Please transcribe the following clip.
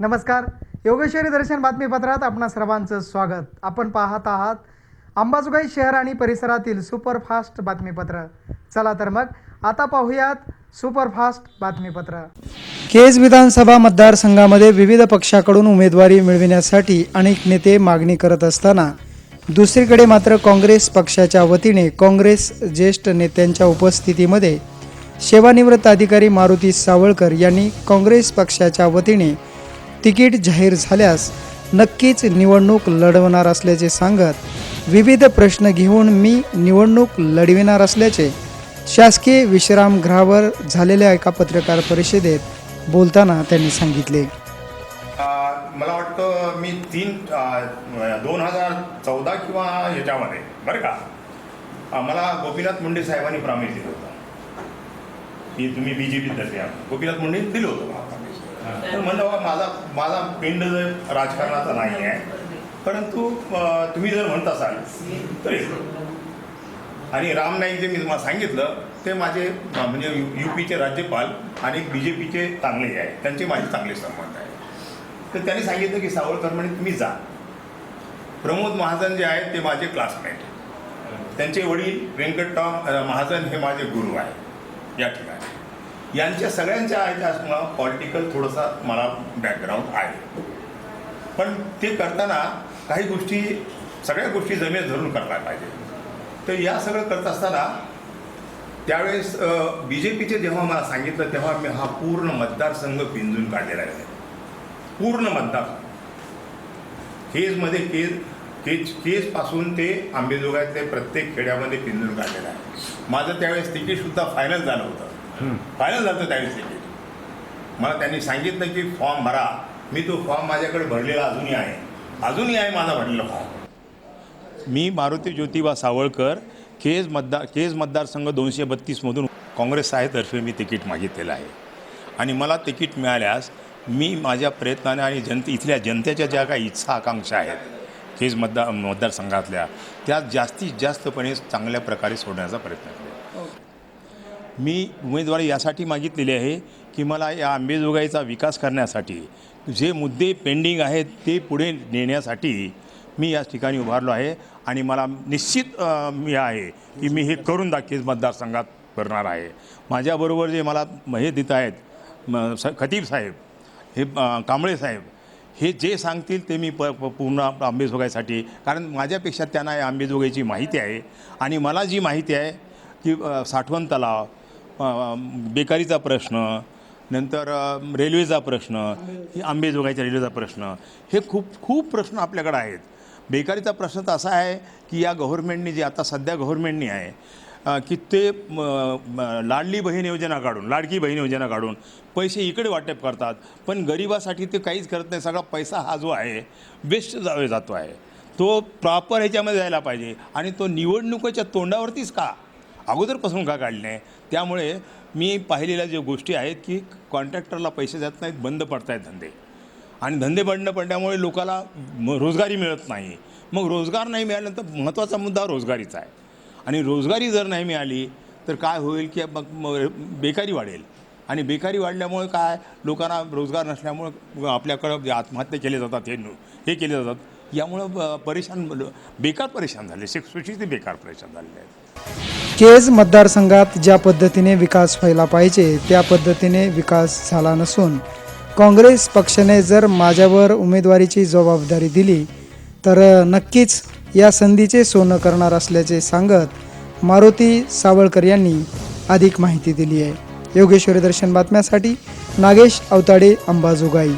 नमस्कार. योगेश्वरी दर्शन बातमीपत्रात आपणा सर्वांचं स्वागत. आपण पाहत आहात अंबाजोगाई शहर आणि परिसरातील सुपरफास्ट बातमीपत्र. चला तर मग आता पाहूयात सुपरफास्ट बातमीपत्र. केज विधानसभा मतदारसंघामध्ये विविध पक्षाकडून उमेदवारी मिळविण्यासाठी अनेक नेते मागणी करत असताना दुसरीकडे मात्र काँग्रेस पक्षाच्या वतीने काँग्रेस ज्येष्ठ नेत्यांच्या उपस्थितीमध्ये सेवानिवृत्त अधिकारी मारुती सावळकर यांनी काँग्रेस पक्षाच्या वतीने तिकीट जाहीर झाल्यास नक्कीच निवडणूक लढवणार असल्याचे सांगत विविध प्रश्न घेऊन मी निवडणूक लढविणार असल्याचे शासकीय विश्रामगृहावर झालेल्या एका पत्रकार परिषदेत बोलताना त्यांनी सांगितले. मला वाटतं मी तीन दोन हजार चौदा किंवा ह्याच्यामध्ये बरं का? मला गोपीनाथ मुंडे साहेबांनी प्रॉमिस दिलं होतं. की तुम्ही बी जे पीत गोपीनाथ मुंडे दिलं होतं तर म्हणलं बाबा माझा माझा पिंड जर राजकारणाचा नाही आहे परंतु तुम्ही जर म्हणत असाल तर. आणि राम नाईक जे मी तुम्हाला सांगितलं ते माझे म्हणजे यू यू पीचे राज्यपाल आणि बी जे पीचे चांगले आहे. त्यांचे माझे चांगले संबंध आहे. तर त्यांनी सांगितलं की सावरकर म्हणे तुम्ही जा. प्रमोद महाजन जे आहेत ते माझे क्लासमेट त्यांचे वडील व्यंकटराव महाजन हे माझे गुरु आहे या ठिकाणी. यांच्या सगळ्यांच्या ह्याच्यामुळं पॉलिटिकल थोडंसा मला बॅकग्राऊंड आहे. पण ते करताना काही गोष्टी सगळ्या गोष्टी जमेल धरून करायला पाहिजे. तर या सगळं करत असताना त्यावेळेस बी जे पीचे जेव्हा मला सांगितलं तेव्हा मी हा पूर्ण मतदारसंघ पिंजून काढलेला आहे. पूर्ण मतदार. केजमध्ये केज केज केजपासून ते आंबेजोगाईतले प्रत्येक खेड्यामध्ये पिंजून काढलेलं आहे. माझं त्यावेळेस तिकीटसुद्धा फायनल झालं होतं. फायनल झालं होतं त्यावेळेस मला त्यांनी सांगितलं की फॉर्म भरा. मी तो फॉर्म माझ्याकडे भरलेला अजूनही आहे. अजूनही आहे माझा भरलेला फॉर्म मी मारुती ज्योतिबा सावळकर केज मतदार केज मतदारसंघ दोनशे बत्तीसमधून काँग्रेस साहेतर्फे मी तिकीट मागितलेलं आहे. आणि मला तिकीट मिळाल्यास मी माझ्या प्रयत्नाने आणि जनते इथल्या जनतेच्या ज्या काही इच्छा आकांक्षा आहेत केज मतदार मतदारसंघातल्या त्या जास्तीत जास्तपणे चांगल्या प्रकारे सोडण्याचा प्रयत्न करतो. मी उमेदवारी यासाठी मागितलेली आहे की मला या आंबेजोगाईचा विकास करण्यासाठी जे मुद्दे पेंडिंग आहेत ते पुढे नेण्यासाठी मी या ठिकाणी उभारलो आहे आणि मला निश्चित मी आहे की मी हे करून दाखील मतदारसंघात करणार आहे. माझ्याबरोबर जे मला हे देत आहेत म- स खतीब साहेब हे कांबळे साहेब हे जे सांगतील ते मी प प- पूर्ण आंबेजोगाईसाठी कारण माझ्यापेक्षा त्यांना या आंबेजोगाईची माहिती आहे. आणि मला जी माहिती आहे की साठवण तलाव बेकारीचा प्रश्न नंतर रेल्वेचा प्रश्न आंबेजोगाईच्या रेल्वेचा प्रश्न हे खूप खूप प्रश्न आपल्याकडे आहेत. बेकारीचा प्रश्न तर असा आहे की या गव्हर्नमेंटने जे आता सध्या गव्हर्नमेंटने आहे की ते लाडली बहीण योजना काढून लाडकी बहीण योजना काढून पैसे इकडे वाटप करतात पण गरिबासाठी ते काहीच करत नाही. सगळा पैसा हा जो आहे वेस्ट जावे जातो आहे. तो प्रॉपर ह्याच्यामध्ये जायला पाहिजे आणि तो निवडणुकीच्या तोंडावरतीच का? अगोदरपासून का काढले त्यामुळे मी पाहिलेल्या ज्या गोष्टी आहेत की कॉन्ट्रॅक्टरला पैसे जात नाहीत बंद पडत आहेत धंदे. आणि धंदे बंद पडल्यामुळे लोकाला रोजगारी मिळत नाही. मग रोजगार नाही मिळाल्यानंतर महत्त्वाचा मुद्दा रोजगारीचा आहे. आणि रोजगारी जर नाही मिळाली तर काय होईल की मग बेकारी वाढेल. आणि बेकारी वाढल्यामुळे काय? लोकांना रोजगार नसल्यामुळे आपल्याकडं जे आत्महत्या केले जातात हे हे केले जातात. यामुळं ब- परेशान बेकार परेशान झाले. सुशिक्षित बेकार परेशान झालेले आहेत. केज मतदारसंघात ज्या पद्धतीने विकास व्हायला पाहिजे त्या पद्धतीने विकास झाला नसून काँग्रेस पक्षाने जर माझ्यावर उमेदवारीची जबाबदारी दिली तर नक्कीच या संधीचे सोनं करणार असल्याचे सांगत मारुती सावळकर यांनी अधिक माहिती दिली आहे. योगेश्वरी दर्शन बातम्यासाठी नागेश अवताडे अंबाजोगाई.